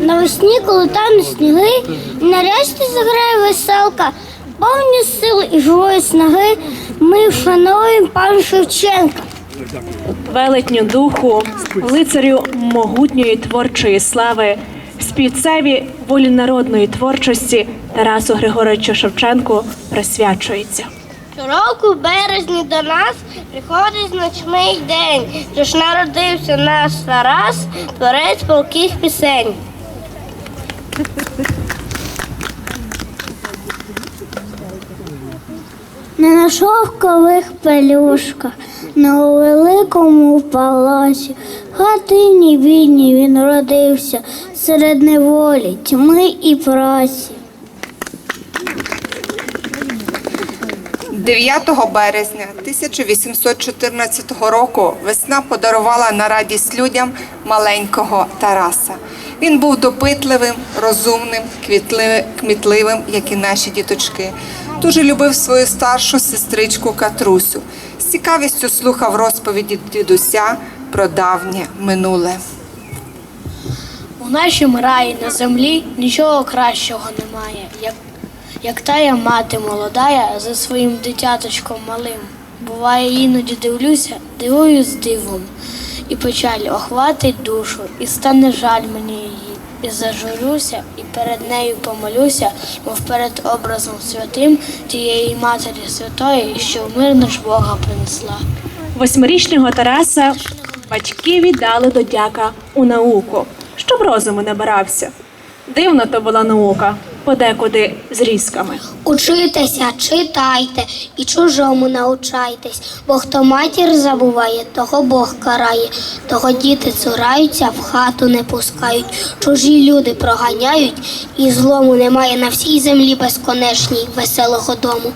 Навесні, коли сніги, і нарешті заграє веселка, повні сил і живої снаги, ми вшановуємо пана Шевченка. велетню духу, лицарю могутньої творчої слави, співцеві волі народної творчості Тарасу Григоровичу Шевченку присвячується. Щороку в березні до нас приходить значний день, тож народився наш Тарас, творець полких пісень. Не на шовкових пелюшках, на великому палаці, хатині бідній він родився серед неволі, тьми і праці. 9 березня 1814 року весна подарувала на радість людям маленького Тараса. Він був допитливим, розумним, кмітливим, як і наші діточки. Дуже любив свою старшу сестричку Катрусю. З цікавістю слухав розповіді дідуся про давнє минуле. У нашім раї на землі нічого кращого немає, як, як тая мати молодая за своїм дитяточком малим. Буває, іноді дивлюся, дивуюсь дивом, і печаль охватить душу, і стане жаль мені її. І зажурюся, і перед нею помолюся, мов перед образом святим тієї матері святої, що в мир наш Бога принесла. Восьмирічного Тараса батьки віддали до дяка у науку, щоб розуму набирався. Дивна то була наука, подекуди з різками. Учитеся, читайте і чужому научайтесь, бо хто матір забуває, того Бог карає, того діти цураються, в хату не пускають, чужі люди проганяють, і злому немає на всій землі безконечній веселого дому.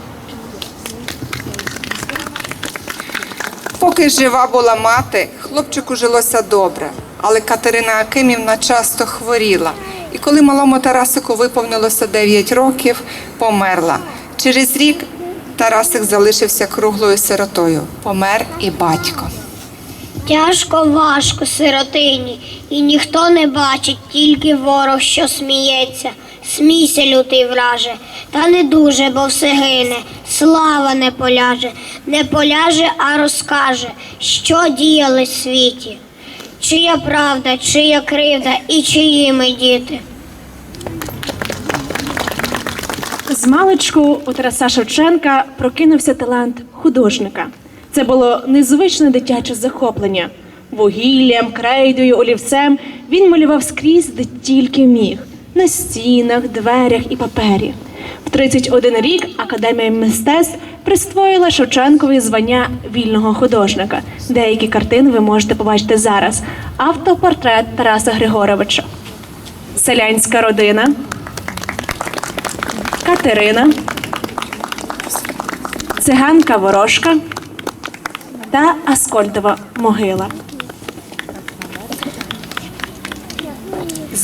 Поки жива була мати, хлопчику жилося добре, але Катерина Акимівна часто хворіла. І коли малому Тарасику виповнилося 9 років, померла. Через рік Тарасик залишився круглою сиротою. Помер і батько. Тяжко, важко сиротині, і ніхто не бачить, тільки ворог, що сміється. Смійся, лютий враже, та не дуже, бо все гине. Слава не поляже, не поляже, а розкаже, що діяли в світі. Чия правда, чия кривда і чиї ми діти. З маличку у Тараса Шевченка прокинувся талант художника. Це було незвичне дитяче захоплення. Вугіллям, крейдою, олівцем він малював скрізь, де тільки міг на стінах, дверях і папері. В 31 рік Академія мистецтв присвоїла Шевченкові звання вільного художника. Деякі картини ви можете побачити зараз. Автопортрет Тараса Григоровича. Селянська родина. Катерина, циганка ворожка та Аскольдова могила.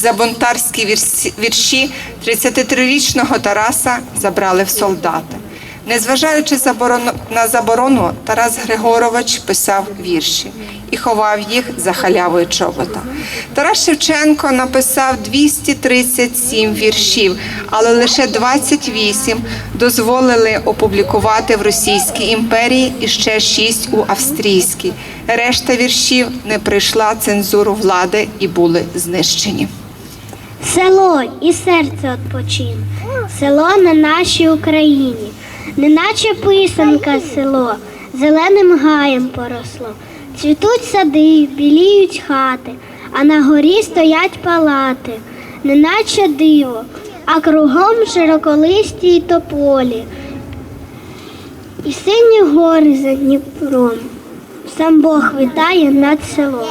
Забунтарські вірсі- вірші 33-річного Тараса забрали в солдати. Незважаючи на заборону, Тарас Григорович писав вірші і ховав їх за халявою чобота. Тарас Шевченко написав 237 віршів, але лише 28 дозволили опублікувати в Російській імперії і ще 6 у австрійській. Решта віршів не прийшла цензуру влади і були знищені. Село і серце відпочин, село на нашій Україні, неначе писанка село, зеленим гаєм поросло. Цвітуть сади, біліють хати, а на горі стоять палати, неначе диво, а кругом широколисті й тополі. І сині гори за Дніпром. Сам Бог вітає над селом.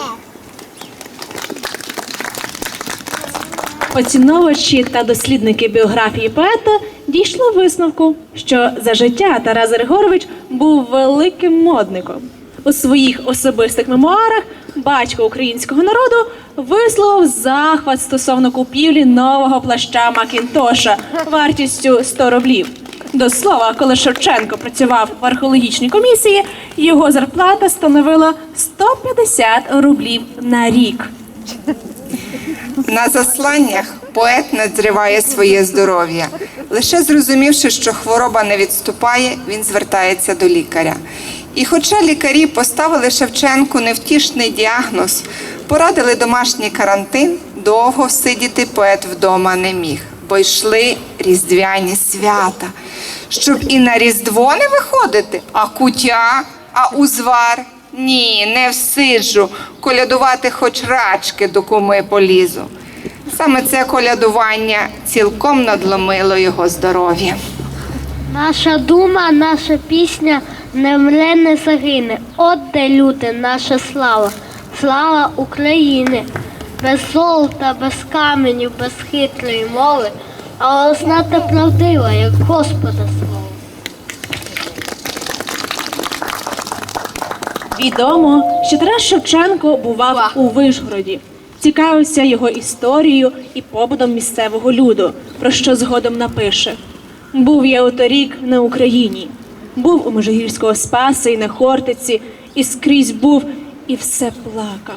Оціновувачі та дослідники біографії поета дійшли висновку, що за життя Тарас Григорович був великим модником. У своїх особистих мемуарах батько українського народу висловив захват стосовно купівлі нового плаща Макінтоша вартістю 100 рублів. До слова, коли Шевченко працював в археологічній комісії, його зарплата становила 150 рублів на рік. На засланнях поет надзриває своє здоров'я. Лише зрозумівши, що хвороба не відступає, він звертається до лікаря. І хоча лікарі поставили Шевченку невтішний діагноз, порадили домашній карантин, довго сидіти поет вдома не міг, бо йшли різдвяні свята. Щоб і на Різдво не виходити, а кутя, а узвар. Ні, не всиджу. Колядувати хоч рачки до куми полізу. Саме це колядування цілком надломило його здоров'я. Наша дума, наша пісня не мре, не загине. От де люте наша слава, слава України. Без золота, без каменю, без хитрої мови, а та правдива, як Господа слово. Відомо, що Тарас Шевченко бував у Вишгороді, цікавився його історією і побутом місцевого люду, про що згодом напише. Був я у торік на Україні, був у Межигірського Спаса і на Хортиці, і скрізь був, і все плакав.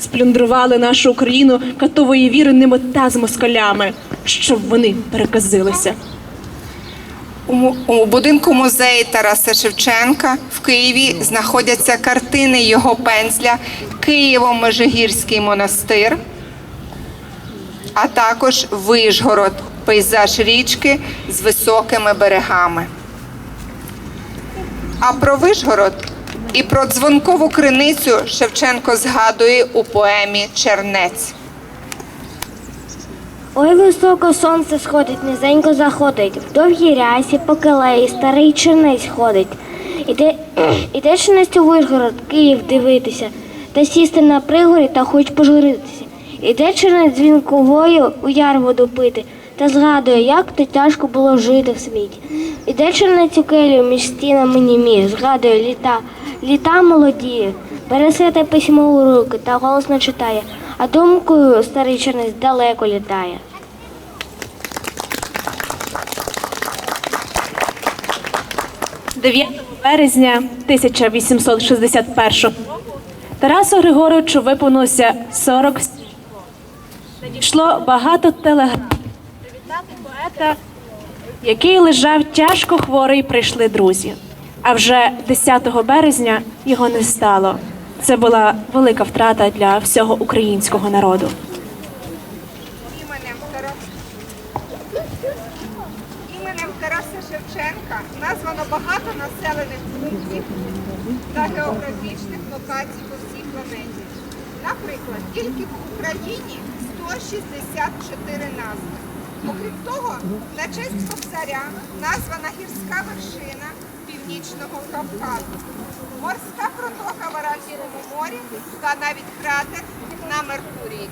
Сплюндрували нашу Україну катової віри немота з москалями, щоб вони переказилися. У, будинку музею Тараса Шевченка в Києві знаходяться картини його пензля Києво-Межигірський монастир, а також Вишгород, пейзаж річки з високими берегами. А про Вишгород і про дзвонкову криницю Шевченко згадує у поемі Чернець. Ой, високо сонце сходить, низенько заходить, в довгій рясі по келеї старий чернець ходить. Іде, іде чернець у Вишгород, Київ дивитися, та сісти на пригорі та хоч пожуритися. Іде чернець дзвінковою у яр воду пити, та згадує, як то тяжко було жити в світі. Іде чернець у келію між стінами німі, згадує літа, літа молодіє, бере святе письмо у руки та голосно читає, а думкою старий чернець далеко літає. 9 березня 1861 року Тарасу Григоровичу виповнилося 40 років. Надійшло багато телеграм. Привітати поета, який лежав тяжко хворий, прийшли друзі. А вже 10 березня його не стало. Це була велика втрата для всього українського народу. Іменем Іменем Тараса Шевченка названо багато населених пунктів та географічних локацій по всій планеті. Наприклад, тільки в Україні 164 назви. Окрім того, на честь Кобзаря названа гірська вершина Північного Кавказу, морська протока в Аральському морі та навіть кратер на Меркурії.